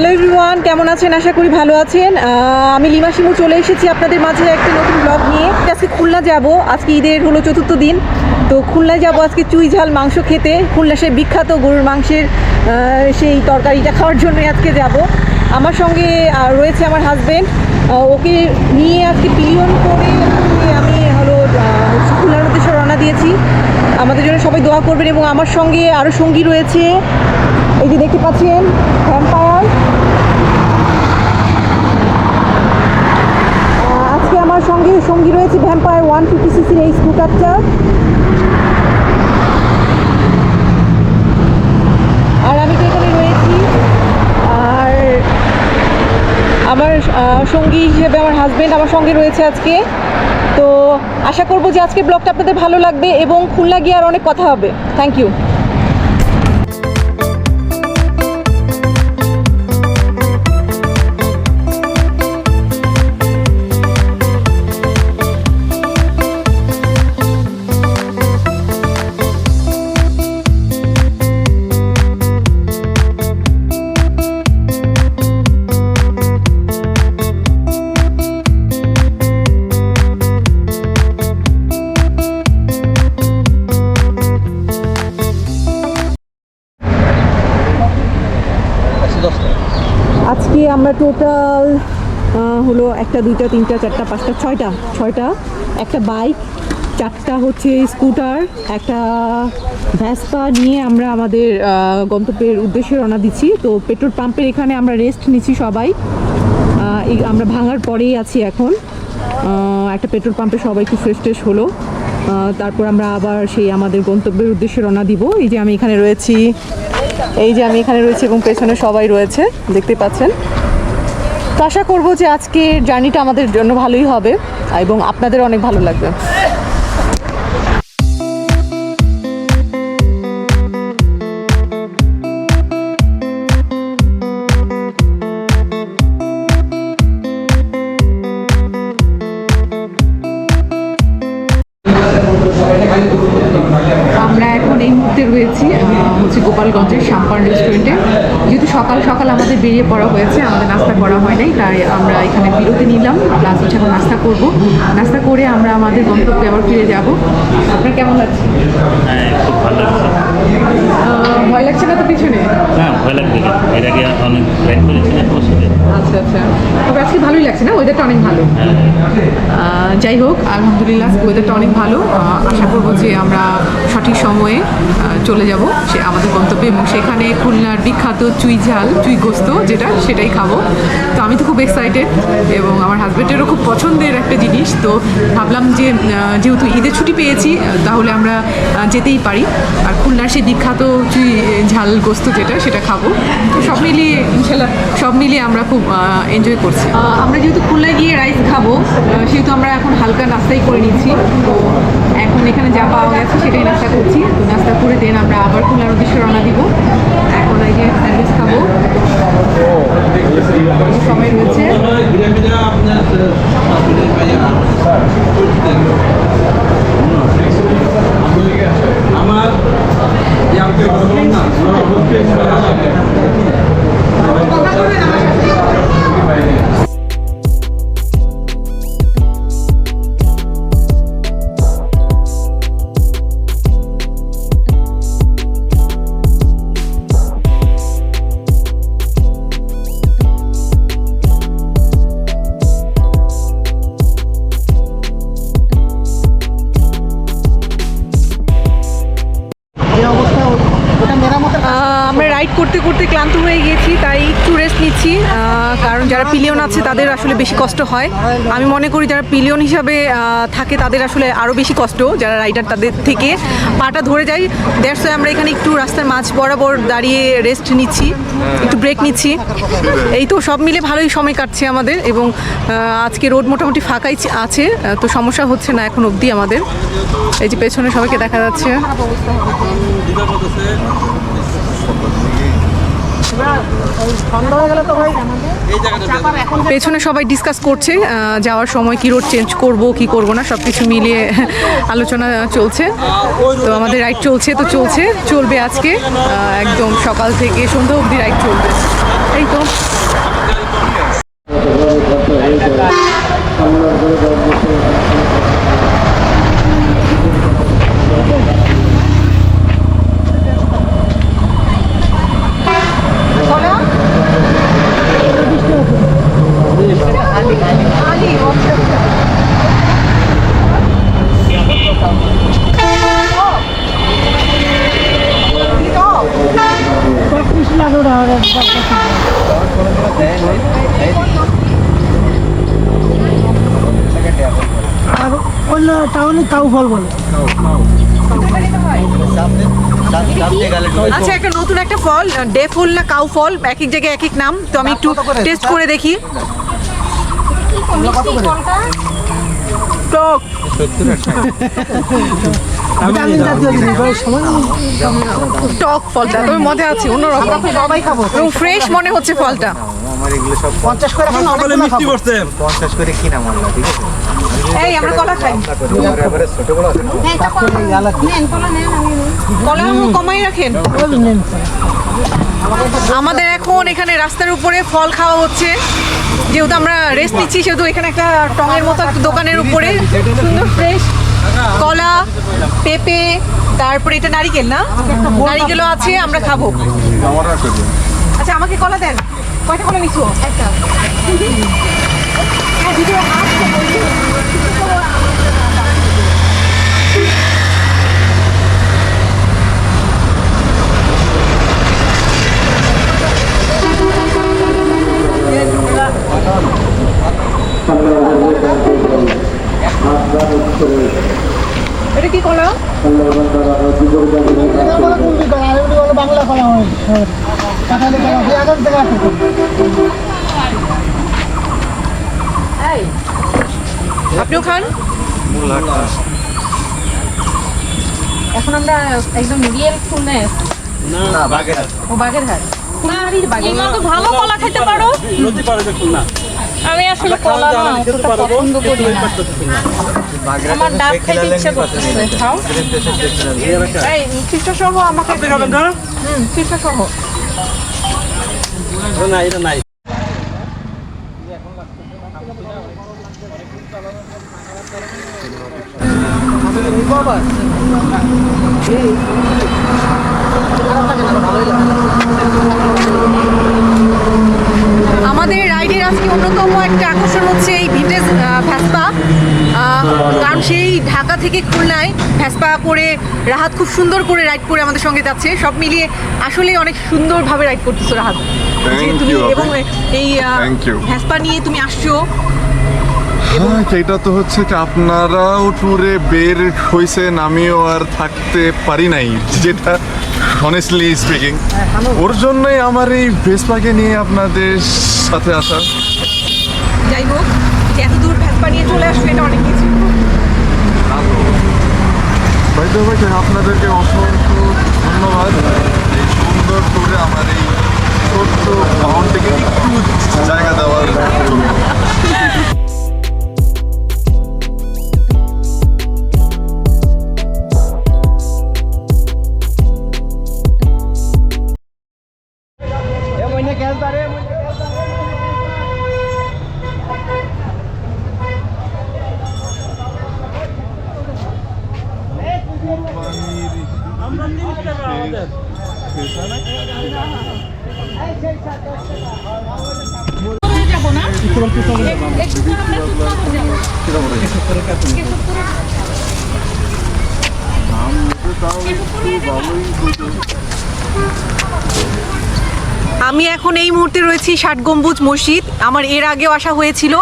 Hello everyone কেমন আছেন? আশা করি ভালো আছেন। আমি লিমা শিমু চলে এসেছি আপনাদের মাঝে একটা নতুন ব্লগ নিয়ে। আজকে খুলনা যাব। আজকে ঈদের হলো চতুর্থ দিন। তো খুলনায় যাব আজকে চুই ঝাল মাংস খেতে। খুলনা সেই বিখ্যাত গরুর মাংসের সেই তরকারিটা খাওয়ার জন্যই আজকে যাব। আমার সঙ্গে রয়েছে আমার হাজবেন্ড ওকে নিয়ে আজকে পিলিয়ন করে আমি হলো খুলনার উদ্দেশ্যে রওনা দিয়েছি। আমাদের জন্য সবাই দোয়া করবেন এবং আমার সঙ্গে আরও সঙ্গী রয়েছে। এই যে দেখতে পাচ্ছেন ভ্যাম্পায়ার আজকে আমার সঙ্গে সঙ্গী রয়েছে ভ্যাম্পায়ার ওয়ান ফিফটি সিসির এই স্কুটারটা আর আমি তো এখানে রয়েছি। আর আমার সঙ্গী হিসেবে আমার হাজব্যান্ড আমার সঙ্গে রয়েছে আজকে। তো আশা করব যে আজকে ব্লগটা আপনাদের ভালো লাগবে এবং খুলনা গিয়ে আর অনেক কথা হবে। থ্যাংক ইউ আজকে আমরা টোটাল হলো একটা, দুইটা, তিনটা, চারটা, পাঁচটা, ছয়টা ছয়টা, একটা বাইক চারটা হচ্ছে স্কুটার একটা ভ্যাসপা নিয়ে আমরা আমাদের গন্তব্যের উদ্দেশ্যে রওনা দিচ্ছি। তো পেট্রোল পাম্পের এখানে আমরা রেস্ট নিচ্ছি সবাই। আমরা ভাঙার পরেই আছি এখন। একটা পেট্রোল পাম্পে সবাই একটু ফ্রেশ ট্রেশ হলো। তারপর আমরা আবার সেই আমাদের গন্তব্যের উদ্দেশ্যে রওনা দিব। এই যে আমি এখানে রয়েছি। এই যে আমি এখানে রয়েছি এবং পেছনে সবাই রয়েছে, দেখতে পাচ্ছেন। তো আশা করব যে আজকে জার্নিটা আমাদের জন্য ভালোই হবে এবং আপনাদের অনেক ভালো লাগবে। গোপালগঞ্জের সাম্পান রেস্টুরেন্টে। যেহেতু সকাল সকাল আমাদের বেরিয়ে পড়া হয়েছে আমাদের নাস্তা করা হয় নাই তাই আমরা এখানে বিরতি নিলাম। প্লাস হচ্ছে এখন নাস্তা করব। নাস্তা করে আমরা আমাদের গন্তব্যে আবার ফিরে যাব। আপনার কেমন লাগছে? হ্যাঁ খুব ভালো ভয় লাগছে না তো পিছনে? হ্যাঁ ভয় লাগবে এর আগে অনেক রাইড করেছি না আচ্ছা আচ্ছা। তবে আজকে ভালোই লাগছে না? ওয়েদারটা অনেক ভালো। হ্যাঁ। যাই হোক আলহামদুলিল্লাহ ওয়েদারটা অনেক ভালো। আশা করব যে আমরা সঠিক সময়ে চলে যাব সে আমাদের গন্তব্যে এবং সেখানে খুলনার বিখ্যাত চুই ঝাল চুই গোস্ত যেটা সেটাই খাব। তো আমি তো খুব এক্সাইটেড এবং আমার হাজব্যান্ডেরও খুব পছন্দের একটা জিনিস। তো ভাবলাম যে যেহেতু ঈদের ছুটি পেয়েছি তাহলে আমরা যেতেই পারি। আর খুলনার সেই বিখ্যাত চুই ঝাল গোস্ত যেটা, সেটা খাব। সব মিলিয়ে, ইনশাল্লাহ, সব মিলিয়ে আমরা খুব এনজয় করছি। আমরা যেহেতু খুলনায় গিয়ে রাইস খাব সেহেতু আমরা এখন হালকা নাস্তাই করে নিচ্ছি। তো এখন এখানে যা পাওয়া গেছে, সেটাই নাস্তা করছি। তো নাস্তা করে দেন আমরা আবার খুলনার উদ্দেশ্যে রওনা দিব। এখন এই যে স্যান্ডউইচ খাব। সময় রয়েছে আমার আহ, আমরা রাইড করতে করতে ক্লান্ত হয়ে গেছি তাই একটু রেস্ট নিচ্ছি। কারণ যারা পিলিয়ন আছে, তাদের আসলে বেশি কষ্ট হয়। আমি মনে করি যারা পিলিয়ন হিসাবে থাকে, তাদের আসলে আরও বেশি কষ্ট, যারা রাইডার তাদের থেকে পাটা ধরে যায়। দ্যাটস আমরা এখানে একটু রাস্তার মাঝ বরাবর দাঁড়িয়ে রেস্ট নিচ্ছি, একটু ব্রেক নিচ্ছি। এই তো সব মিলে ভালোই সময় কাটছে আমাদের এবং আজকে রোড মোটামুটি ফাঁকাই আছে তো সমস্যা হচ্ছে না এখন অবধি আমাদের। এই যে পেছনে সবাইকে দেখা যাচ্ছে। পেছনে সবাই ডিসকাস করছে যাওয়ার সময় কি রোড চেঞ্জ করব, কি করব না সব কিছু মিলিয়ে আলোচনা চলছে। তো আমাদের রাইড চলছে, তো চলছে, চলবে আজকে একদম সকাল থেকে সন্ধ্যা অবধি রাইড চলবে। এই তো। আমরা কাউ ফল বলে। আচ্ছা একটা নতুন একটা ফল ডে ফল না কাউ ফল এক এক জায়গায় এক এক নাম তো আমি একটু টেস্ট করে? দেখি। টক। টক ফলটা তবে মজা আছে অন্যরকম। সবাই খাব। এবং ফ্রেশ মনে হচ্ছে ফলটা। আমার এগুলো সব পঞ্চাশ করে এখন অনেকগুলো খাব। পঞ্চাশ করে কিনা মারলা ঠিক আছে? এই আমরা কলা খাই। তোমার এবারে ছোট বড় আছে না? কলা। কমাই রাখেন। আমাদের এখন এখানে রাস্তার উপরে ফল খাওয়া হচ্ছে। যেহেতু আমরা রেস্ট নিচ্ছি সেহেতু এখানে একটা টঙের মতো একটা দোকানের উপরে। সুন্দর ফ্রেশ কলা পেঁপে তারপরে এটা নারিকেল না? নারিকেলও আছে আমরা খাব। আচ্ছা আমাকে কলা দেন। কয়টা কলা নিচ্ছ একটা। এটা কি বাংলা কলা হয়। আপনিও খান? এখন আমরা একদম রিয়েল ফুলনেস না বাগের ও বাগের হাট ইমা তো ভালো কলা খেতে পারো। আমি আসলে কলা না অতটা পছন্দ করি না। আমার ডাব খাইতে ইচ্ছা করতেছে খাও। এই সহ আমাকে খাবেন না হুম চিপসা সহ আমাদের রাইডের আজকে অন্যতম একটা আকর্ষণ হচ্ছে এই ভিন্টেজ ভ্যাসপা আহ, কারণ সেই ঢাকা থেকে খুলনায় ভ্যাসপা করে রাহাত খুব সুন্দর করে রাইড করে আমাদের সঙ্গে যাচ্ছে। সব মিলিয়ে আসলে অনেক সুন্দরভাবে রাইড করতেছো রাহাত। তুমি এবং এই ভ্যাসপা নিয়ে তুমি আসছো। হ্যাঁ সেটা তো হচ্ছে কি আপনারাও ট্যুরে বের হয়েছেন আমিও আর থাকতে পারি নাই যেটা অনেস্টলি স্পিকিং ওর জন্যই আমার এই ভেসপাকে নিয়ে আপনাদের সাথে আসা। যাই হোক এত দূর ভ্যাসপা নিয়ে চলে আসবে এটা অনেক কিছু। বাইতে বাইতে আপনাদেরকে অসংখ্য ধন্যবাদ। এই সুন্দর করে আমার এই ছোট্ট ভাউনটিকে একটু জায়গা দেওয়ার জন্য। আমি এখন এই মুহূর্তে রয়েছি ষাট গম্বুজ মসজিদ। আমার এর আগেও আসা হয়েছিল।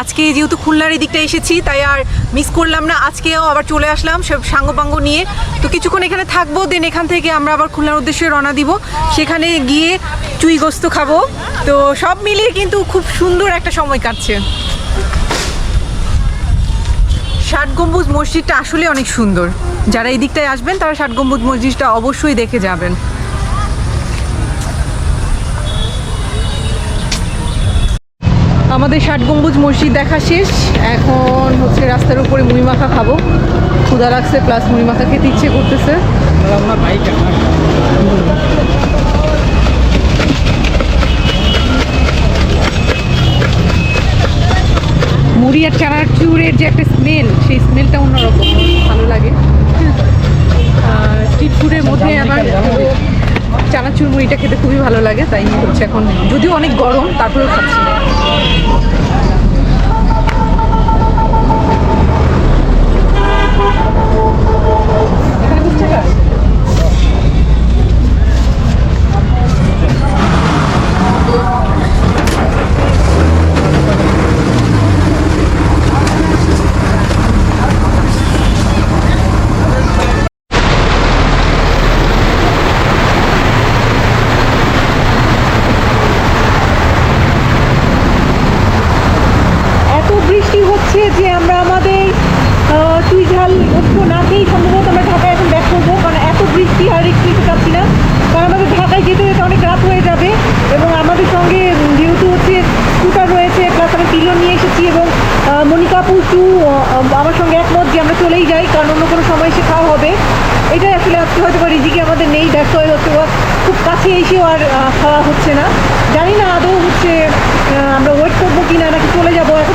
আজকে যেহেতু খুলনার এই দিকটা এসেছি, তাই আর মিস করলাম না। আজকেও আবার চলে আসলাম সব সাঙ্গপাঙ্গ নিয়ে। তো কিছুক্ষণ এখানে থাকব দেন এখান থেকে আমরা আবার খুলনার উদ্দেশ্যে রওনা দিব। সেখানে গিয়ে চুই গোস্ত খাব। তো সব মিলিয়ে কিন্তু খুব সুন্দর একটা সময় কাটছে। ষাট গম্বুজ মসজিদটা আসলে অনেক সুন্দর। যারা এই দিকটায় আসবেন, তারা ষাট গম্বুজ মসজিদটা অবশ্যই দেখে যাবেন। আমাদের ষাট গম্বুজ মসজিদ দেখা শেষ। এখন হচ্ছে রাস্তার উপরে মুড়ি মাখা খাব। ক্ষুদা লাগছে প্লাস মুড়ি মাখা খেতে ইচ্ছে করতেছে। মুড়ি আর চানাচুরের যে একটা স্মেল সেই স্মেলটা অন্যরকম, ভালো লাগে। স্ট্রিট ফুডের মধ্যে আমার চানাচুর মুড়িটা খেতে খুবই ভালো লাগে, তাই হচ্ছে এখন, যদিও অনেক গরম, তারপরেও খাচ্ছি এখানে বিশ টাকা? আপু একটু আহ, আমার সঙ্গে একমত যে আমরা চলেই যাই কারণ অন্য কোনো সময় এসে খাওয়া হবে। এটাই আসলে আজকে হয়তো বা রিজিকে আমাদের নেই ব্যস্ত হয়ে হচ্ছে বা খুব কাছে এসেও আর খাওয়া হচ্ছে না। জানি না আদৌ হচ্ছে আমরা ওয়েট করব কি না নাকি চলে যাব এখন।